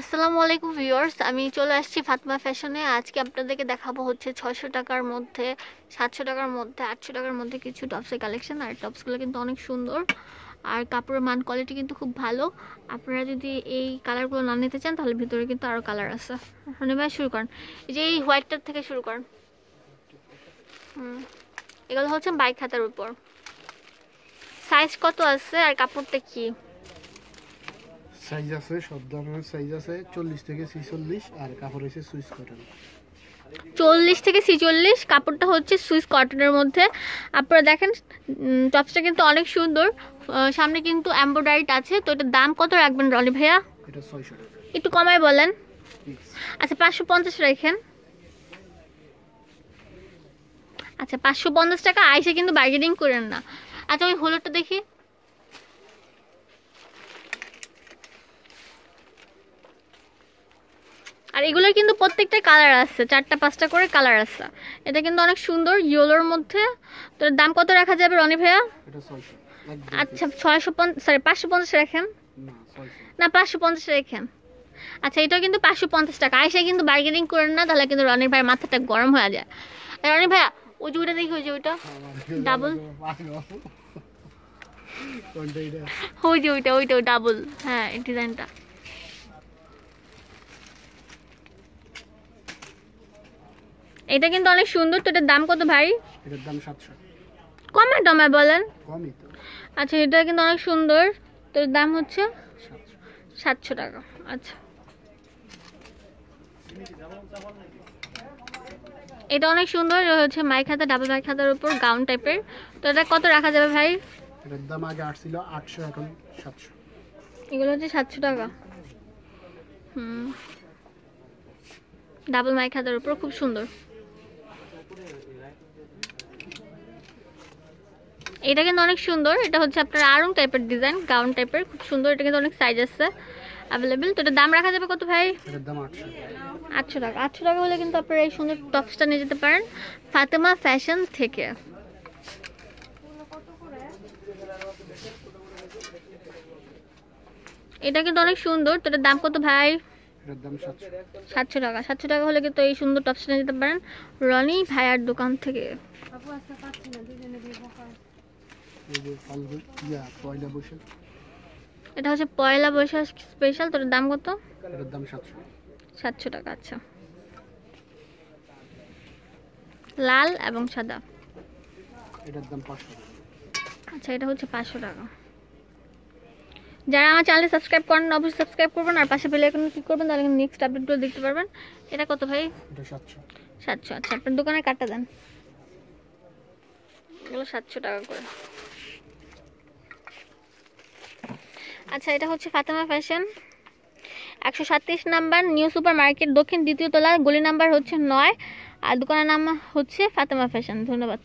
আসসালামু আলাইকুম ভিউয়ার্স, আমি চলে আসছি ফাতমা ফ্যাশনে। আজকে আপনাদেরকে দেখাবো হচ্ছে ছয়শো টাকার মধ্যে, সাতশো টাকার মধ্যে, আটশো টাকার মধ্যে কিছু টপসের কালেকশন। আর টপসগুলো কিন্তু অনেক সুন্দর। আর কাপড়ের মান কোয়ালিটি কিন্তু খুব ভালো। আপনারা যদি এই কালারগুলো না নিতে চান, তাহলে ভিতরে কিন্তু আরও কালার আছে। মানে ভাই, শুরু করেন। এই যে এই হোয়াইটটার থেকে শুরু করেন। হুম। এগুলো হচ্ছে বাইক খাতার উপর। সাইজ কত আছে আর কাপড়টা কি? সাইজ আছে সব ধরনের সাইজ আছে চল্লিশ থেকে ছিচল্লিশ আর কাপড় হচ্ছে সুইচ কটন। চল্লিশ থেকে ছিচল্লিশ কাপড়টা হচ্ছে সুইস কটনের মধ্যে। আপনারা দেখেন টপসটা কিন্তু অনেক সুন্দর। সামনে কিন্তু এম্ব্রয়ডারিড আছে তো এটার দাম কত রাখবেন রনি ভাইয়া? এটা ছয়শো টাকা। একটু কমায় বলেন। আচ্ছা পাঁচশো পঞ্চাশ রাখেন। আচ্ছা পাঁচশো পঞ্চাশ টাকা আইসে কিন্তু বার্গেনিং করেন না। আচ্ছা ওই হলুদটা দেখি। আর এগুলোর কিন্তু প্রত্যেকটা কালার আছে চারটা পাঁচটা করে কালার আছে। এটা কিন্তু অনেক সুন্দর ইয়েলোর মধ্যে। তো দাম কত রাখা যাবে রনি ভাইয়া? আচ্ছা ছয়শো পঞ্চাশ সরি পাঁচশো পঞ্চাশ রাখেন? না পাঁচশো পঞ্চাশ রেখেন। আচ্ছা এটাও কিন্তু পাঁচশো পঞ্চাশ টাকা। আইসা কিন্তু বার্গেনিং করেন না তাহলে কিন্তু রনির ভাইয়ের মাথাটা গরম হয়ে যায়। আর রনির ভাইয়া ওই যে ওইটা দেখি ওই যে ওইটা? কোনটা এটা? ওই যে ওইটা ওইটা ডাবল হ্যাঁ এই ডিজাইনটা এটা কিন্তু অনেক সুন্দর তো এটার দাম কত ভাই? এটার দাম সাতশো। কমায় টমায় বলেন? কমই তো। আচ্ছা এটা কিন্তু অনেক সুন্দর। তো এর দাম হচ্ছে? সাতশো। সাতশো টাকা। আচ্ছা। এটা অনেক সুন্দর হচ্ছে মাই খাতা ডাবল মাই খাতার উপর গাউন টাইপের তো এটা কত রাখা যাবে ভাই? এটার দাম আগে আট ছিল আটশো এখন সাতশো। এগুলো হচ্ছে সাতশো টাকা। হুম। ডাবল মাই খাতার উপর খুব সুন্দর। এটা কিন্তু অনেক সুন্দর। এটা হচ্ছে আপনার আরং টাইপের ডিজাইন গাউন টাইপের খুব সুন্দর এটা কিন্তু অনেক সাইজ আছে। অ্যাভেলেবেল তো এটা দাম রাখা যাবে কত ভাই? আটশো। টাকা। আটশো টাকা হলে কিন্তু আপনারা এই সুন্দর টপসটা নিয়ে যেতে পারেন। ফাতেমা ফ্যাশন থেকে। এটা কিন্তু অনেক সুন্দর। তো এটার দাম কত ভাই? সাতশো। সাতশো টাকা। সাতশো টাকা হলে কিন্তু এই সুন্দর টপসটা নিয়ে যেতে পারেন। রনি ভাইয়ার দোকান থেকে। এই যে ইয়া পয়লা বৈশাখ এটা হচ্ছে পয়লা বৈশাখ স্পেশাল তোর দাম কত? এটার দাম সাতশো। সাতশো টাকা আচ্ছা। লাল এবং সাদা? এটার দাম পাঁচশো আচ্ছা এটা হচ্ছে পাঁচশো টাকা। যারা আমার চ্যানেলে সাবস্ক্রাইব করেন অবশ্যই সাবস্ক্রাইব করবেন আর পাশে বেলে এখন ক্লিক করবেন তাহলে নেক্সট আপডেটগুলো দেখতে পারবেন। এটা কত ভাই? সাতশো। আচ্ছা আপনার দোকানে কাটটা দেন। এগুলো সাতশো টাকা করে। আচ্ছা এটা হচ্ছে ফাতেমা ফ্যাশন। একশো সাতত্রিশ নাম্বার, নিউ সুপার মার্কেট দক্ষিণ দ্বিতীয় তলা, গলি নাম্বার হচ্ছে নয়। আর দোকানের নাম হচ্ছে ফাতেমা ফ্যাশন। ধন্যবাদ।